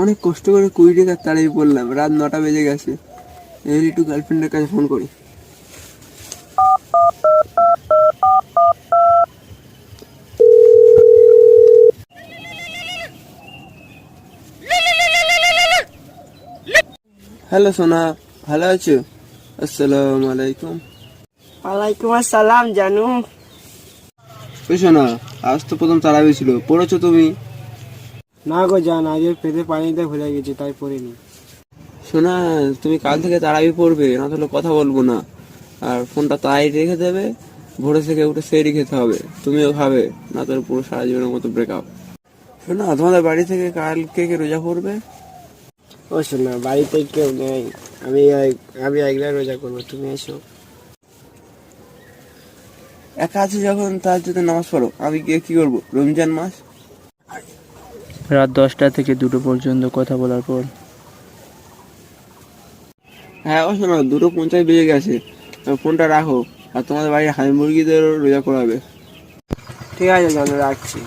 অনেক কষ্ট করে কুড়ি টাকার তাড়াই পড়লাম রাত নটা বেজে গেছে। এবার একটু গার্লফ্রেন্ডের কাছে ফোন করি। হ্যালো সোনা ভালো আছো? আসসালামু আলাইকুম। ওয়ালাইকুম আসসালাম জানু। ওই শোনা আজ তো প্রথম তারাবি ছিল পড়েছো তুমি? না গো জান আগে পেতে পানিতে ভুলে গেছি তাই পড়িনি। শোনা তুমি কাল থেকে তারাবি পড়বে না তাহলে কথা বলব না। আর ফোনটা তাই রেখে দেবে ভোরে থেকে উঠে সেই খেতে হবে। তুমিও খাবে না তোর পুরো সারা জীবনের মতো ব্রেকআপ শোনা তোমাদের বাড়ি থেকে কাল কে রোজা করবে ও শোনা বাড়িতে কেউ নেই। আমি আমি একলা রোজা করব তুমি এসো। একা আছে যখন তার যদি নামাজ পড়ো। আমি গিয়ে কি করব? রমজান মাস? রাত দশটা থেকে দুটো পর্যন্ত কথা বলার পর। হ্যাঁ ও শোনো দুটো পঞ্চাশ বেজে গেছে। ফোনটা রাখো আর তোমাদের বাড়ির হাঁস মুরগিদেরও রোজা করাবে। ঠিক আছে জানু রাখছি।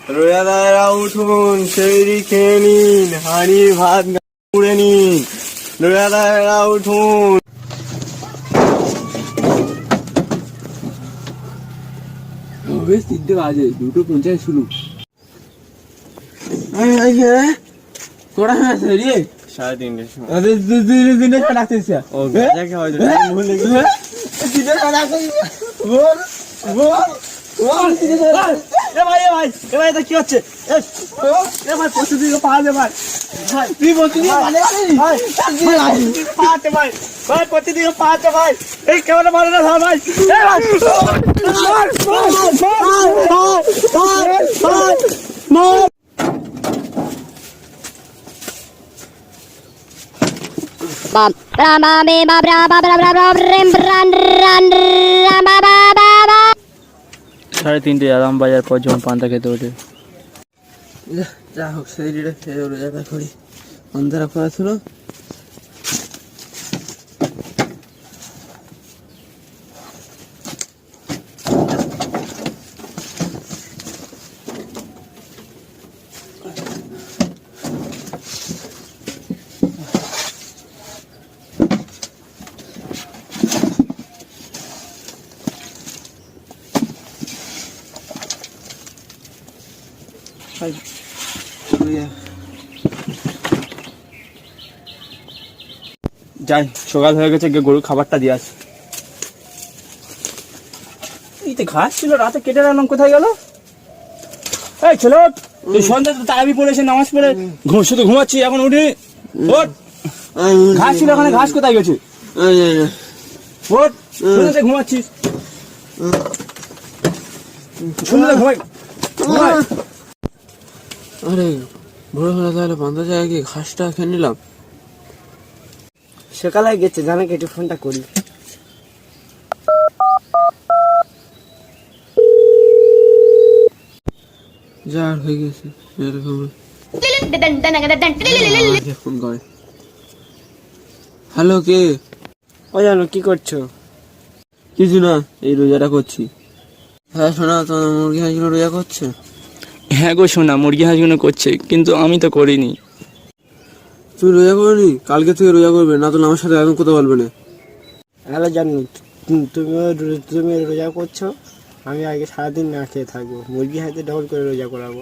রোজাদারেরা উঠুন সেই খেয়ে নিন হাঁড়ির ভাত পুড়ে নিন। রোজাদারেরা উঠুন। বেশ তিনটে বাজে দুটো পঞ্চাশ শুরু। তোরা হ্যাঁ রে? সাড়ে তিনটের সময়। দিনে ডাকতেছিস ও গাঁজা খাওয়া যায় টাইম ভুলে গেছি। বল বল বল এ ভাই এ ভাই এ ভাই এটা কি হচ্ছে এ ভাই পশু দিকে পা দে ভাই ভাই তুই বলছি ভাই ভাই পাতে ভাই ভাই পতি দিকে পাতে ভাই এই কেমন মারে না ধর ভাই এ ভাই মার মার মার মার মার Bum, bra ba be ba bra ba bra bra bra rim bran ran ra ba ba ba ba. সাড়ে তিনটে আরাম বাজার পর যখন পান্তা খেতে ওঠে। যা- হোক, সেই খেয়ে খেয়ে দেখা করি। অন্ধারা করা ছিল রোজা যাই সকাল হয়ে গেছে গিয়ে গরুর খাবারটা দিয়ে আসি। এই তো ঘাস ছিল রাতে কেটে রাখলাম কোথায় গেল? এই ছেলে। তুই সন্ধ্যা তো তারাবি পড়েছে নামাজ পড়ে। ঘুম শুধু ঘুমাচ্ছি এখন উঠি। ওঠ। ঘাস ছিল ওখানে ঘাস কোথায় গেছে? শুনে ঘুমাচ্ছিস। শুনে ঘুমাই। ঘুমাই। আরে ভোরবেলা তাহলে বান্ধা যায় কি ঘাসটা খেয়ে নিলাম। সকালে গেছে জানা কেটে ফোনটা করি। যা হয়ে গেছে এরকম। ফোন করে হ্যালো কে? ও জানো কি করছ? কিছু না এই রোজাটা করছি। হ্যাঁ শোনা তোমার মুরগি হাঁসগুলো রোজা করছে? হ্যাঁ গো শোনা মুরগি হাঁসগুলো করছে কিন্তু আমি তো করিনি। তুমি রোজা করনি? কালকে থেকে রোজা করবে না তো আমার সাথে একদম কথা বলবে না। হ্যালো জানি তুমি তুমি রোজা করছ? আমি আগে সারাদিন না খেয়ে থাকব মুরগি হাতে ডবল করে রোজা করাবো।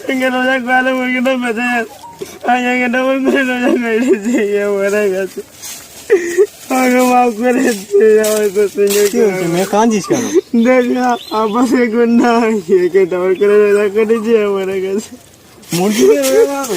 সঙ্গে রোজা করালে মুরগিটা বেঁচে আমি আগে ডবল করে রোজা ইয়ে মরে গেছে। আমাকে মাফ করে আমার কাঁদছিস কেন দেখ না আব্বা সে গুন্ডা একে ডবল করে রোজা করেছি এ মরে গেছে মুরগি রোজা করাবো